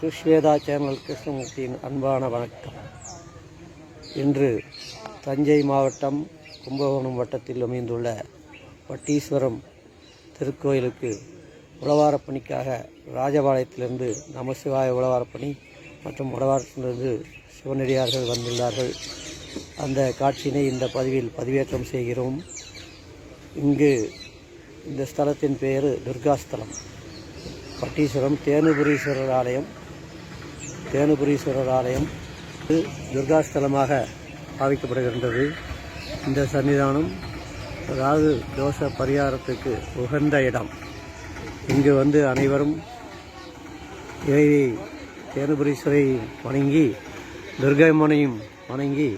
கிருஷ்வேதா channel கிருஷ்ணமூர்த்தியின் அன்பான வணக்கம். இன்று தஞ்சை மாவட்டம் கும்பகோணம் வட்டத்தில் அமைந்துள்ள வட்டீஸ்வரம் திருக்கோயிலுக்கு உழவாரப் பணிக்காக ராஜபாளையத்திலிருந்து நமசிவாய உழவாரப் பணி மற்றும் உழவாரத்திலிருந்து சிவனடியார்கள் வந்துள்ளார்கள். அந்த காட்சியினை இந்த பதிவில் பதிவேற்றம் செய்கிறோம். இங்கு இந்த ஸ்தலத்தின் பெயர் துர்காஸ்தலம். பட்டீஸ்வரம் தேனுபுரீஸ்வரர் ஆலயம் தேனுபுரீஸ்வரர் ஆலயம் துர்காஸ்தலமாக பாவிக்கப்படுகின்றது. இந்த சன்னிதானம் ராகு தோஷ பரிகாரத்துக்கு உகந்த இடம். இங்கு வந்து அனைவரும் இறைவி தேனுபுரீஸ்வரை வணங்கி துர்கைமனையும் வணங்கி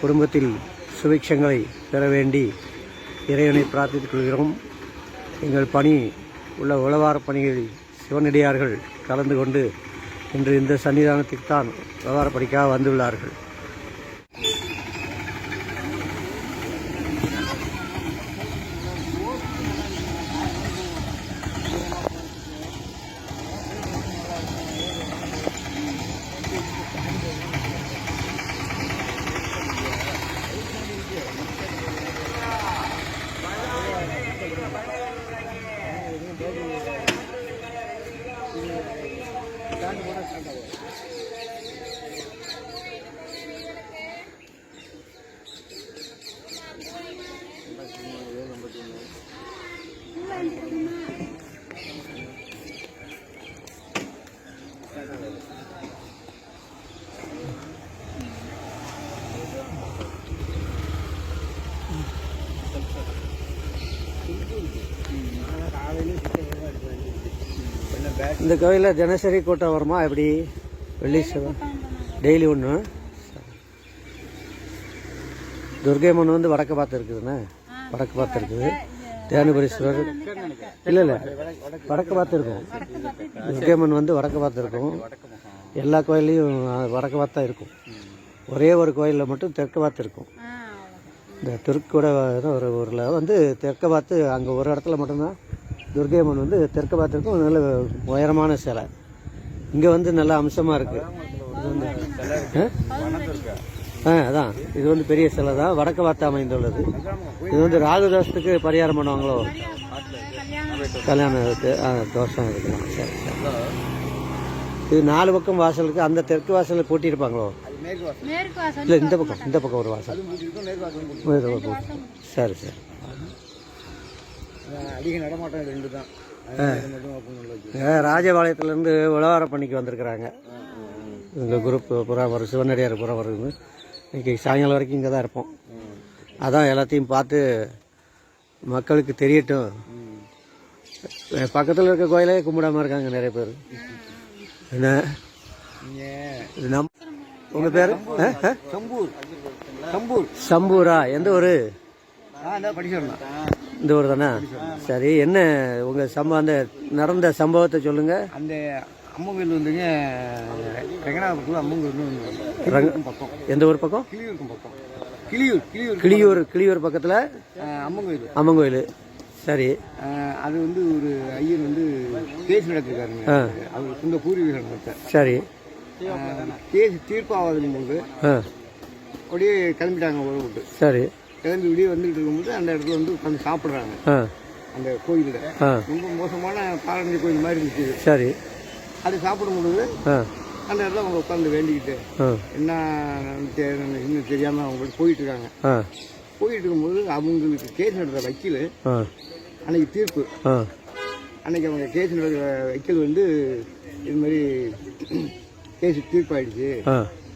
குடும்பத்தில் சுபிக்ஷங்களை பெற வேண்டி இறைவனை பிரார்த்தித்துக் கொள்கிறோம். எங்கள் பணி உள்ள உழவார பணிகளில் சிவனடியார்கள் கலந்து கொண்டு இன்று இந்த சன்னிதானத்துக்கு தான் விவகாரப்படிக்காக வந்துள்ளார்கள். 頑張れ。இந்த கோயிலில் தினசரி கூட்டம் வருமா? எப்படி? வெள்ளி செவ்வாய். டெய்லி ஒன்று துர்கைமன் வந்து வடக்கு பார்த்து இருக்குதுண்ணே. வடக்கு பார்த்து இருக்குது. தேனுபுரீஸ்வரர். இல்லை இல்லை. வடக்கு பார்த்து இருக்கும் துர்கைமன் வந்து வடக்கு பார்த்து இருக்கும். எல்லா கோயில்லையும் வடக்கு பார்த்து இருக்கும். ஒரே ஒரு கோயிலில் மட்டும் தெற்கு பார்த்து இருக்கும். இந்த தெற்கூட ஏதோ ஒரு ஊரில் வந்து தெற்க பார்த்து அங்கே ஒரு இடத்துல மட்டும்தான் துர்கையம்மன் வந்து தெற்க பார்த்து இருக்கும் நல்ல உயரமான சிலை. இங்கே வந்து நல்ல அம்சமாக இருக்குது இது வந்து ஆ? அதான். இது வந்து பெரிய சிலை தான். வடக்கு பார்த்து அமைந்துள்ளது. இது வந்து ராகு தோஷத்துக்கு பரிகாரம் பண்ணுவாங்களோ? கல்யாணம் இருக்கு. ஆ தோஷம் இருக்கலாம் சரி இது நாலு பக்கம் வாசல் இருக்கு அந்த தெற்கு வாசலில் வாசல். இல்லை இந்த பக்கம் இந்த பக்கம் ஒரு வாசல். சரி சரி. அதிக நடமாட்டம் ரெண்டு தான் ராஜபாளையத்துலேருந்து உழவார பண்ணிக்கு வந்திருக்கிறாங்க. இந்த குரூப் புறா வரும் சிவனடியார் புறா வருது இன்னைக்கு சாயங்காலம் வரைக்கும் இங்கே தான் இருப்போம். அதான் எல்லாத்தையும் பார்த்து மக்களுக்கு தெரியட்டும். பக்கத்தில் இருக்க கோயிலே கும்பிடாம இருக்காங்க நிறைய பேர். என்ன? நம் உங்கள் பேர்? சம்பூர். சம்பூர். எந்த ஊர்? ஆ இந்த ஊர் தானே? சரி என்ன உங்கள் சம்ப அந்த நடந்த சம்பவத்தை சொல்லுங்கள் அந்த அம்மன் கோயில் வந்துங்க ரெங்கநாதபுரத்தில் அம்மன் கோயில் பக்கம். எந்த ஊர் பக்கம்? கிளியூருக்கும் பக்கம். கிளியூர் கிளியூர். கிளியூர் கிளியூர் பக்கத்தில்? அம்மன் கோயில் அம்மன் கோயில் சரி அது வந்து ஒரு ஐயர் வந்து கேஸ் நடத்திருக்காருங்க. அவர் சொந்த பூர்வீக நடத்த. சரி. கேஸ் தீர்ப்பாவதும் போது அப்படியே கிளம்பிட்டாங்க ஊரை விட்டு சரி. கிளம்பி வெளியே வந்துட்டு இருக்கும்போது அந்த இடத்துல வந்து உட்காந்து சாப்பிட்றாங்க. அந்த கோயிலில். ரொம்ப மோசமான பாரம்பரிய கோயில் மாதிரி இருந்துச்சு. சரி. அது சாப்பிடும்பொழுது அந்த இடத்துல அவங்க உட்காந்து வேண்டிக்கிட்டு என்ன இன்னும் தெரியாமல் அவங்க போயிட்டு இருக்காங்க போயிட்டு இருக்கும்போது அவங்களுக்கு கேஸ் நடத்துகிற வக்கீல் அன்னைக்கு தீர்ப்பு. அன்னைக்கு அவங்க கேஸ் நடத்துகிற வக்கீல் வந்து இது மாதிரி கேஸ் தீர்ப்பாயிடுச்சு.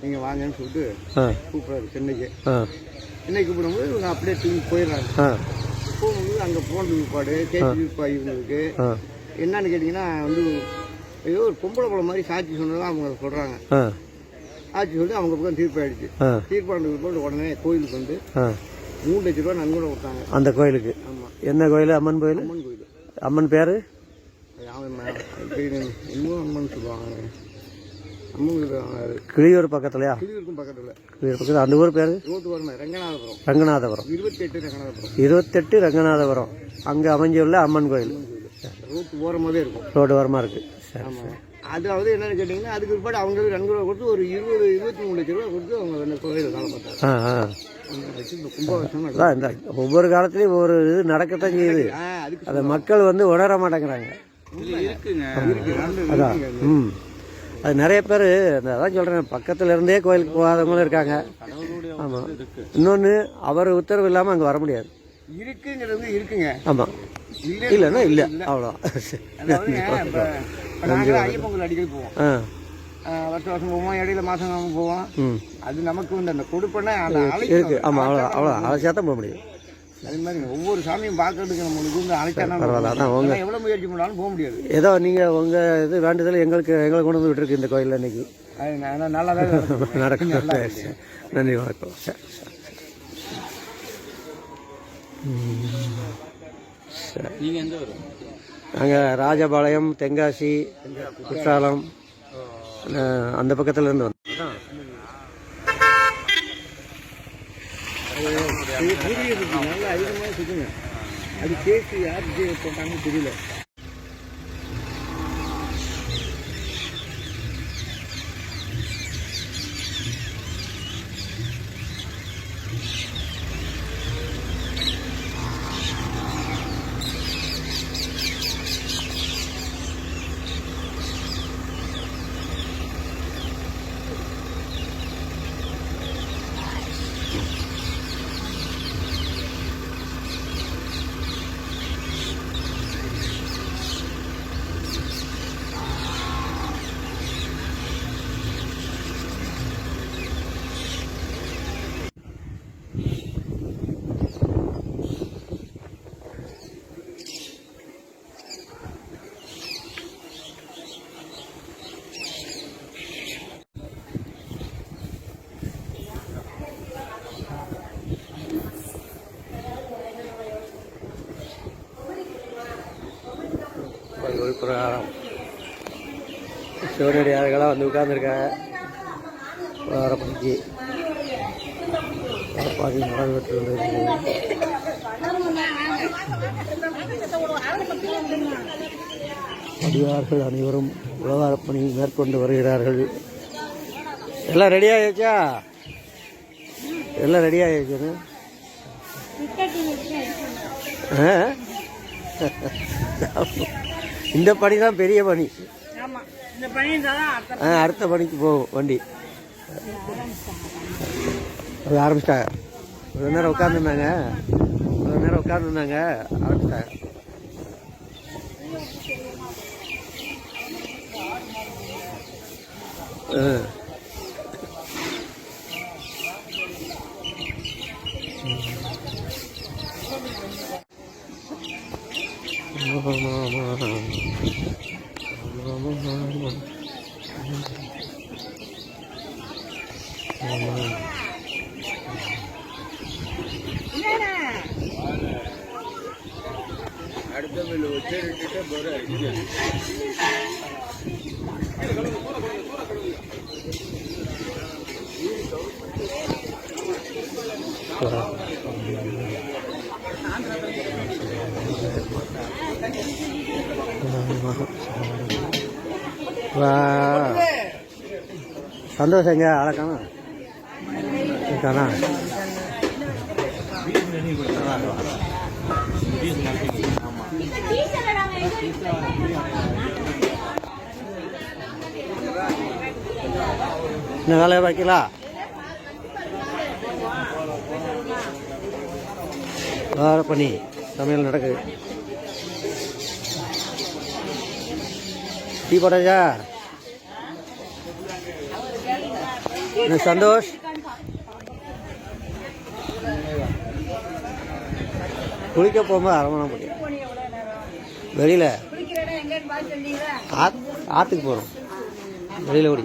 நீங்கள் வாங்கன்னு சொல்லிட்டு கூப்பிட்றாரு சென்னைக்கு. ஆ சென்னை கூப்பிடும்போது இவங்க அப்படியே திரும்பி போயிடுறாங்க. போகும்போது அங்கே போன பிற்பாடு கேஸ் தீர்ப்பாகி இவங்களுக்கு. என்னன்னு கேட்டிங்கன்னா வந்து ஏதோ ஒரு பொம்பளை பழம் மாதிரி சாட்சி சொன்னதான் அவங்க சொல்கிறாங்க ஆ. சாட்சி சொல்லி அவங்க பக்கம் தீர்ப்பாயிடுச்சு. ஆ. தீர்ப்பானது பிற்பாடு உடனே கோயிலுக்கு வந்து மூணு லட்ச ரூபா நன்கொடை கொடுத்தாங்க. அந்த கோயிலுக்கு? ஆமாம் என்ன கோயில்? அம்மன் கோயில்? அம்மன் கோயில். அம்மன் பேர்? இன்னும் அம்மன் சொல்லுவாங்க. கிளியூர் பக்கத்துலையா? கிளியூருக்கும் பக்கத்தில். கிளியூர் பக்கத்தில். அந்த ஊர் பேர்? ரங்கநாதபுரம். ரங்கநாதபுரம். இருபத்தி எட்டு ரங்கநாதபுரம். இருபத்தெட்டு ரங்கநாதபுரம். அங்கே அமைஞ்சுள்ள அம்மன் கோயில். ரோட்டு ஓரமாகவே இருக்கும். ரோடு ஓரமாக இருக்குது சரி ஆமாம் அதாவது என்னன்னு கேட்டிங்கன்னா அதுக்கு பிற்பாடு அவங்களுக்கு நன்கொடை கொடுத்து ஒரு இருபது இருபத்தி மூணு லட்ச ரூபா கொடுத்து அவங்க அந்த கோயிலை காலம் பார்த்தாங்க. இந்த ஒவ்வொரு காலத்துலேயும் ஒவ்வொரு இது நடக்கத்தான் செய்யுது. அதை மக்கள் வந்து உணர மாட்டேங்கிறாங்க. இருக்கு. நல்லது அதான் ம். அது நிறைய பேர் அதான் சொல்கிறேன் பக்கத்துல இருந்தே கோயிலுக்கு போகாதவங்களும் இருக்காங்க. ஆமாம் இன்னொன்று அவர் உத்தரவு இல்லாமல் அங்கே வர முடியாது. இருக்குங்கிறது இருக்குங்க. ஆமாம் இல்லை இல்லைன்னா இல்லை. அவ்வளோ ஐயப்பொங்கல் அடிக்கடி போவோம். ஆ. வருஷம் வருஷம் போவோம் இடையில மாதம் போவோம். அது நமக்கு வந்து அந்த கொடுப்பனை இருக்கு ஆமாம் அவ்வளோ அவ்வளோ அழைச்சா தான் போக முடியும். அது மாதிரி ஒவ்வொரு சாமியும் பார்க்கறதுக்கு நம்மளுக்கு வந்து அழைச்சா பரவாயில்ல அதான் உங்க எவ்வளோ முயற்சி பண்ணாலும் போக முடியாது. ஏதோ நீங்கள் உங்கள் இது வேண்டுதல் எங்களுக்கு எங்களை கொண்டு வந்து விட்டுருக்கு இந்த கோயிலில் நான் நல்லா தான் நடக்கும். நன்றி வணக்கம். நீங்கள் எந்த ஊர்? நாங்கள் ராஜபாளையம் தென்காசி குற்றாலம் அந்த பக்கத்துல இருந்து வந்தோம். இது புரிய நல்லா அதிகமாக சுற்றுங்க அது கேட்டு யார் ஜெ- போட்டாங்கன்னு தெரியல. கோயில் பிரகாரம் சிவனடியார்களாக வந்து உட்கார்ந்துருக்காங்க வாரப்பணிக்கு பாதி நடந்துட்டு இருந்தது அடியார்கள் அனைவரும் உலகாரப் பணி மேற்கொண்டு வருகிறார்கள். எல்லாம் ரெடி ஆயிடுச்சா எல்லாம் ரெடி ஆயிடுச்சுன்னு ஆ? இந்த பணி தான் பெரிய பணி. அடுத்த பணிக்கு போகும் வண்டி. அது ஆரம்பிச்சிட்டாங்க. ஒரு நேரம் உட்காந்துருந்தாங்க ஒரு நேரம் உட்காந்துருந்தாங்க ஆரம்பிச்சிட்டாங்க. ஆ. சந்தோஷம் எங்க அழகானா இருக்கானா? இன்னும் வேலையை வைக்கலாம் வார பண்ணி சமையல் நடக்குது. டீ போட்டாச்சா? என்ன சந்தோஷ்? குளிக்க போகும்போது அரை மணி நேரம் முடியும் வெளியில. ஆத் ஆற்றுக்கு போகிறோம் வெளியில ஓடி.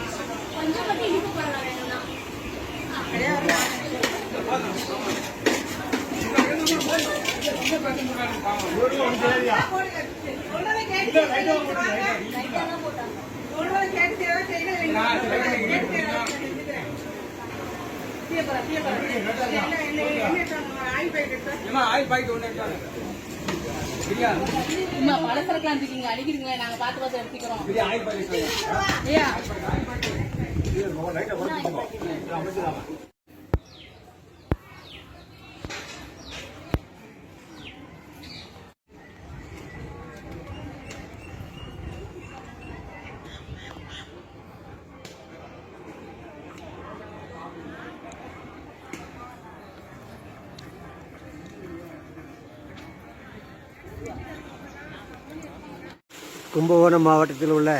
அம்மா பலசரக்கலாம் இருக்கீங்க அடிக்கிறீங்களே நாங்க பார்த்து பார்த்து எடுத்துக்கிறோம். ஐயா. கும்பகோணம் மாவட்டத்தில் உள்ள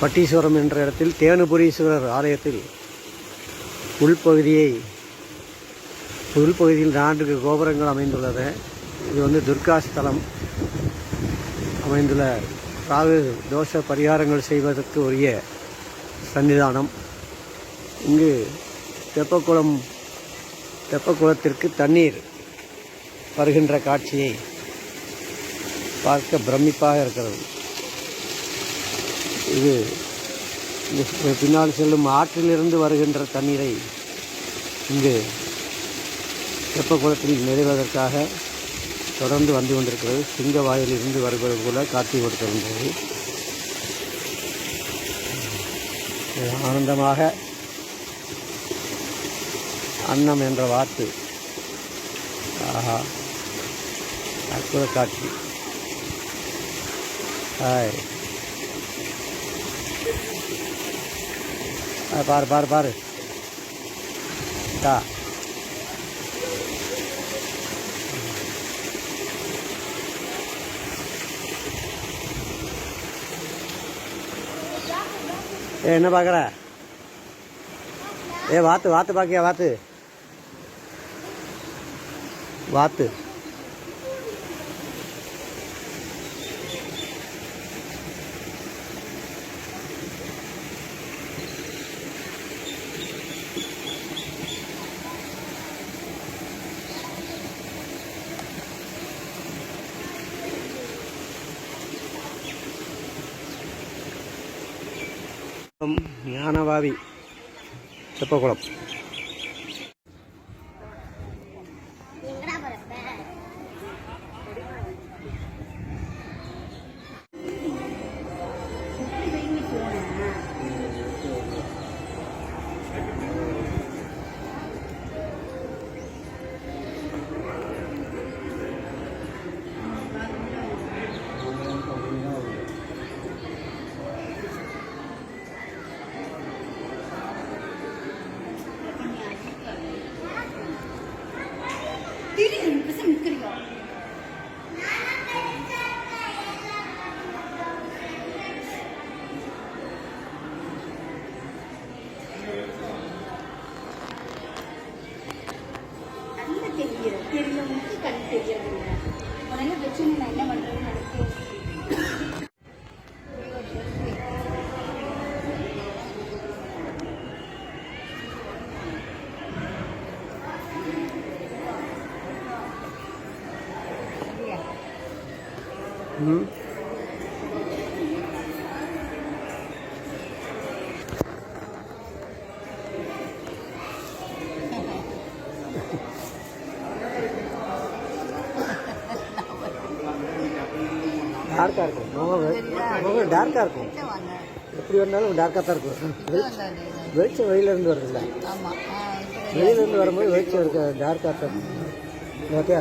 பட்டீஸ்வரம் என்ற இடத்தில் தேனுபுரீஸ்வரர் ஆலயத்தில் உள்பகுதியை உள்பகுதியில் நான்கு கோபுரங்கள் அமைந்துள்ளது இது வந்து துர்கா ஸ்தலம் அமைந்துள்ள ராகு தோஷ பரிகாரங்கள் செய்வதற்கு உரிய சன்னிதானம். இங்கு தெப்பக்குளம் தெப்பக்குளத்திற்கு தண்ணீர் வருகின்ற காட்சியை பார்க்க பிரமிப்பாக இருக்கிறது. இது பின்னால் செல்லும் ஆற்றிலிருந்து வருகின்ற தண்ணீரை இங்கு வெப்பக்குளத்தில் நிறைவதற்காக தொடர்ந்து வந்து கொண்டிருக்கிறது. சிங்க வாயிலிருந்து வருவது போல காட்சி கொடுத்திருந்தது. ஆனந்தமாக அன்னம் என்ற வார்த்தை. ஆஹா அற்புத காட்சி. ஹாய் ஆ, பாரு பாரு பாரு தா ஏ என்ன பார்க்குற ஏ வாத்து வாத்து பார்க்கியா வாத்து வாத்து ஞானவாவி தெப்பக்குளம் தெரிகிறது. தெரியல கண் தெரியவில்லை உடனே பிரச்சனை நான் என்ன பண்றேன்னு நினைக்கிறேன் ம். டார்க்காக இருக்கும். முகம் டார்க்காக இருக்கும். எப்படி வந்தாலும் டார்க்காக தான் இருக்கும். வெளிச்சம் வெளியிலேருந்து வருதுல்ல. வெளியிலேருந்து வரும்போது வெளிச்சம் இருக்க டார்க்காக தான் இருக்கும். ஓகே?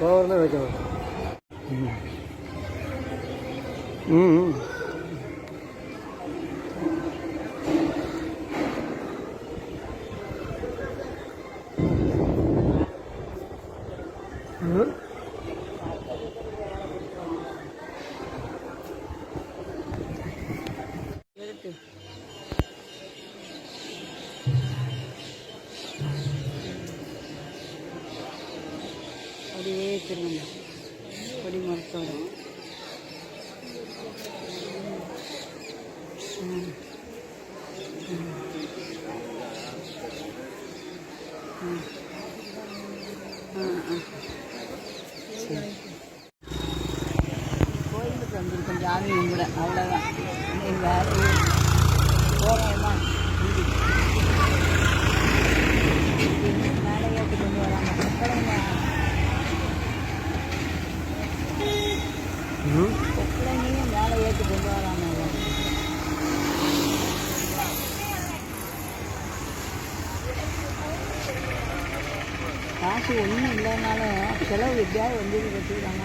கோவம் தான் வெளிச்சம் வரும் ம் ம். হুম காசு ஒன்றும் இல்லைனாலும் செலவு எப்படியாவது வந்து வச்சுக்கிறாங்க